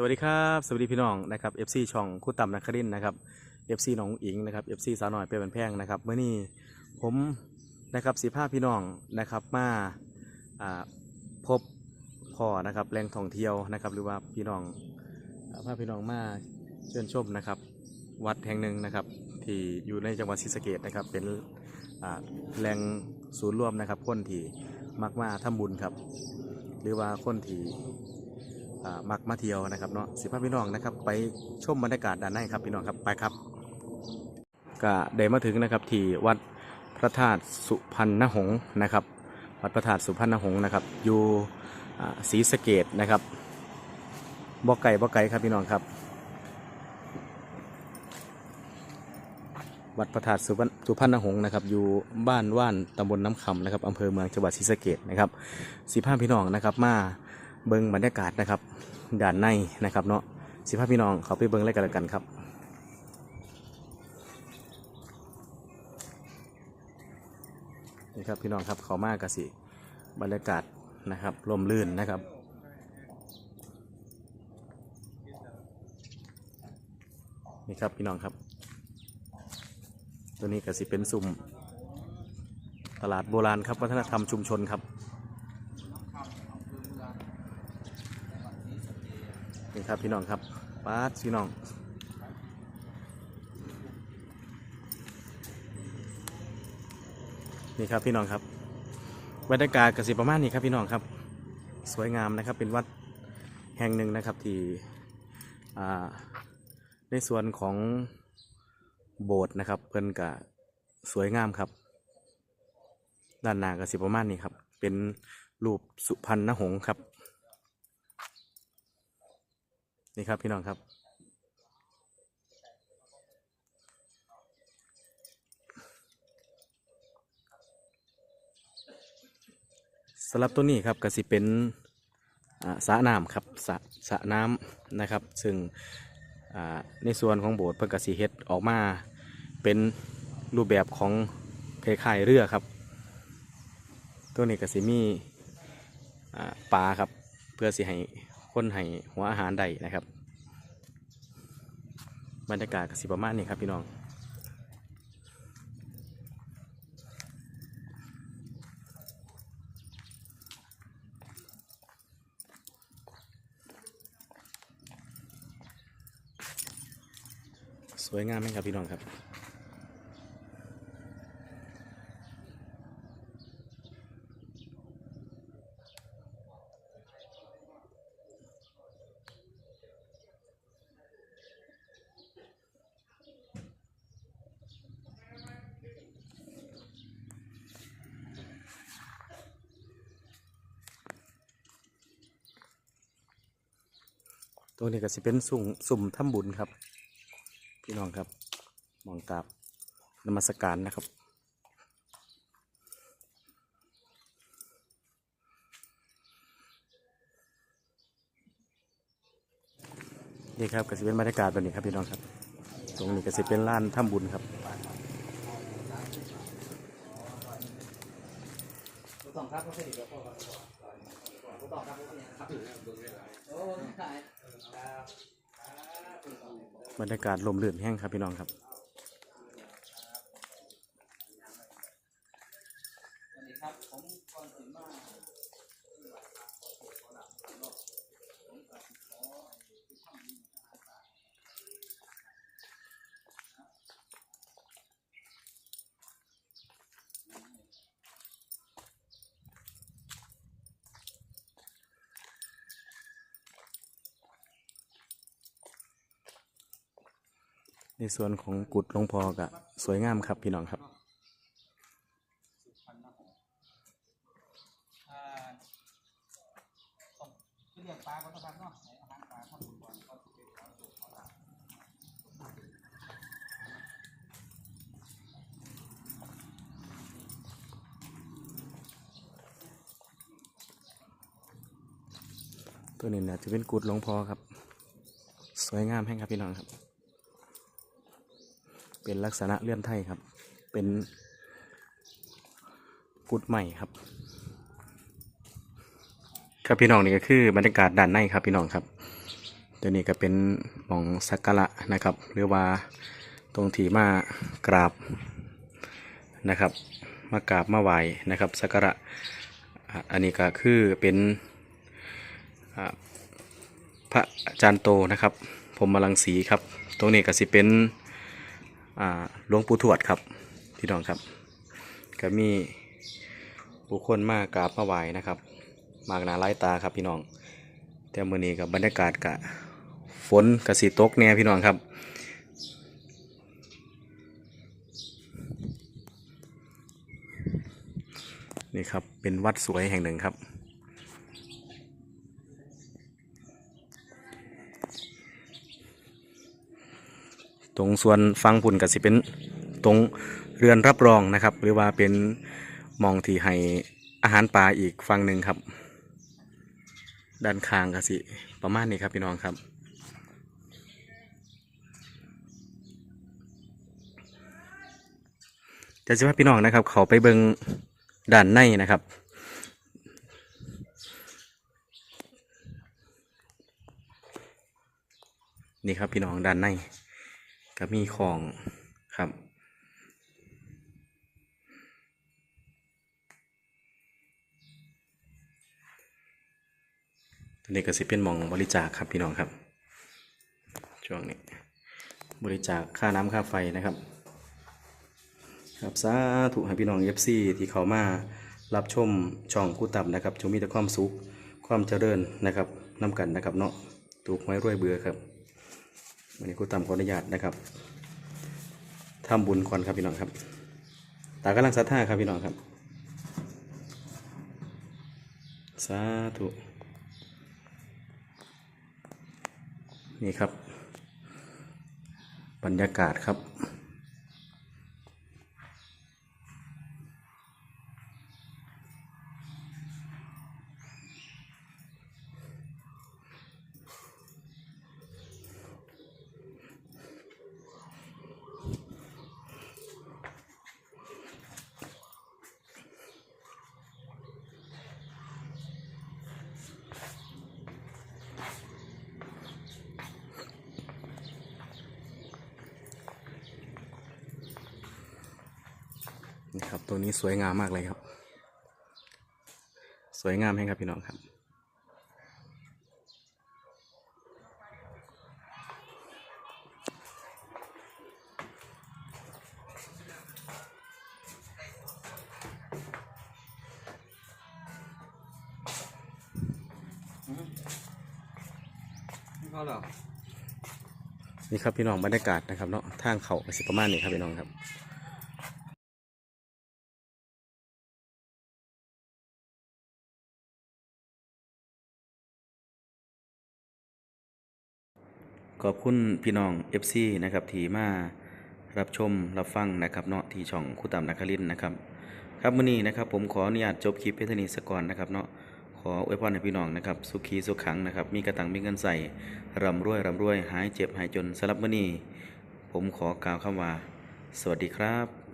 สวัสดีครับ สวัสดีพี่น้องนะครับ FC ช่องคู่ต่ำนักครินนะครับ FC น้องอิงนะครับ FC สาวหน่อยเปรนแพงนะครับเมื่อนี้ผมนะครับสีภาพี่น้องนะครับมาพบพ่อนะครับแหล่งท่องเที่ยวนะครับ หรือว่าพี่น้องอ่าพี่น้องมาเชิญชมนะครับ วัดแห่งหนึ่งนะครับ ที่อยู่ในจังหวัดศรีสะเกษนะครับ เป็นแหล่งศูนย์รวมนะครับคนที่มักมาทำบุญครับ หรือว่าคนที่ มักมาเที่ยวนะครับเนาะสิพาพี่น้องนะครับ ไปชมบรรยากาศด้านในครับพี่น้องครับไปครับ ก็ได้มาถึงนะครับที่วัดพระธาตุสุพรรณหงษ์นะครับ วัดพระธาตุสุพรรณหงษ์นะครับ อยู่ศรีสะเกดนะครับบ่ไก่บ่ไก่ครับพี่น้องครับ วัดพระธาตุสุพรรณสุพรรณหงษ์นะครับ อยู่บ้านว่านตำบลน้ำคำนะครับอำเภอเมืองจังหวัดศรีสะเกดนะครับสิพาพี่น้องนะครับมา เบิ้งบรรยากาศนะครับด่านในนะครับเนาะสิภาพพี่น้องเขาไปเบิ้งอะไรกันแล้วกันครับนี่ครับพี่น้องครับเขามากกสิบรรยากาศนะครับลมลื่นนะครับนี่ครับพี่น้องครับ ตัวนี้กสิเป็นสุ่มตลาดโบราณครับวัฒนธรรมชุมชนครับ นี่ครับพี่น้องครับป้าดพี่น้องนี่ครับพี่น้องครับบรรยากาศกสิประมาณนี้ครับพี่น้องครับ สวยงามนะครับเป็นวัดแห่งหนึ่งนะครับที่ในส่วนของโบสถ์นะครับเพิ่นกะสวยงามครับ ด้านหน้ากสิประมาณนี้ครับ เป็นรูปสุพรรณหงษ์ครับ นี่ครับพี่น้องครับ สำหรับตัวนี้ครับก็สิเป็นสระน้ำครับสระสระน้ำนะครับ ซึ่งในส่วนของโบสถ์เพิ่นก็สิเฮ็ดออกมาเป็นรูปแบบของคล้ายๆเรือครับ ตัวนี้ก็สิมีปลาครับ เพื่อสิให้ คนให้หัวอาหารได้นะครับ บรรยากาศกสิประมาณนี้ครับพี่น้องสวยงามไหมครับพี่น้องครับ ตัวนี้ก็สิเป็นสุ่มสุ่มทำบุญครับ พี่น้องครับมองกราบนมัสการนะครับ นี่ครับก็สิเป็นบรรยากาศแบบนี้ครับพี่น้องครับ ตรงนี้ก็สิเป็นลานถ้ำบุญครับต้องครับก็ใช่เดี๋ยวพ่อครับต้องครับครับโอ้ขายครับ บรรยากาศลมลื่นแห้งครับพี่น้องครับ สวัสดีครับ ผมก่อนถึงมา ในส่วนของกุดหลวงพอก็สวยงามครับพี่น้องครับ ตัวนี้นี่ยจะเป็นกุดหลวงพอครับ สวยงามแห้งครับพี่น้องครับ เป็นลักษณะเลื่อนไทยครับ เป็นกุดใหม่ครับ ครับพี่น้องนี่ก็คือบรรยากาศด้านในครับพี่น้องครับตัวนี้ก็เป็นหมองสักการะนะครับ หรือว่าตรงที่มากราบนะครับ มากราบมาไหว้นะครับสักการะอันนี้ก็คือเป็นพระอาจารย์โตนะครับ ผมมาลังสีครับ ตรงนี้ก็สิเป็น หลวงปู่ทวดครับพี่น้องครับ ก็มีบุคคลมากราบมาไหว้นะครับ มากหนาไล่ตาครับพี่น้อง แต่มื้อนี้กับบรรยากาศกะฝนกะสีตกเนี่ยพี่น้องครับนี่ครับเป็นวัดสวยแห่งหนึ่งครับ ตรงส่วนฟังพุ่นกสิเป็นตรงเรือนรับรองนะครับ หรือว่าเป็นมองที่ให้อาหารปลาอีกฝั่งหนึ่งครับ ด้านข้างก็สิประมาณนี้ครับพี่น้องครับจะจะว่าพี่น้องนะครับ เขาไปเบิงด้านในนะครับนี่ครับพี่น้องด้านใน ก็มีของครับตัวนี้ก็สิเป็นมองบริจาคครับพี่น้องครับ ช่วงนี้ บริจาคค่าน้ำค่าไฟนะครับ ครับสาธุให้พี่น้องเอฟซีที่เขามารับชมช่องกู้ตับนะครับจงมีแต่ความสุขความเจริญนะครับนำกันนะครับเนาะถูกไว้รวยเบื่อครับ วันนี้กูตับขออนุญาตนะครับทำบุญก่อนครับพี่น้องครับ ตากำลังสัทธาครับพี่น้องครับ สาธุ นี่ครับ บรรยากาศครับ นี่ครับตัวนี้สวยงามมากเลยครับ สวยงามให้ครับพี่น้องครับ นี่ครับพี่น้องบรรยากาศนะครับเนาะทางเขาสิประมาณนี้ครับพี่น้องครับ ขอบคุณพี่น้อง FC นะครับที่มารับชมรับฟังนะครับเนาะที่ช่องคุตามนักคลินนะครับ ครับมื้อนี้นะครับ ผมขออนุญาตจบคลิปเพียงเท่านี้สักก่อนนะครับเนาะขออวยพรให้พี่น้องนะครับ สุขีสุขขังนะครับ มีกระตังมีเงินใส่ร่ำรวยร่ำรวย หายเจ็บหายจนสำหรับมื้อนี้ ผมขอกล่าวคำว่า สวัสดีครับ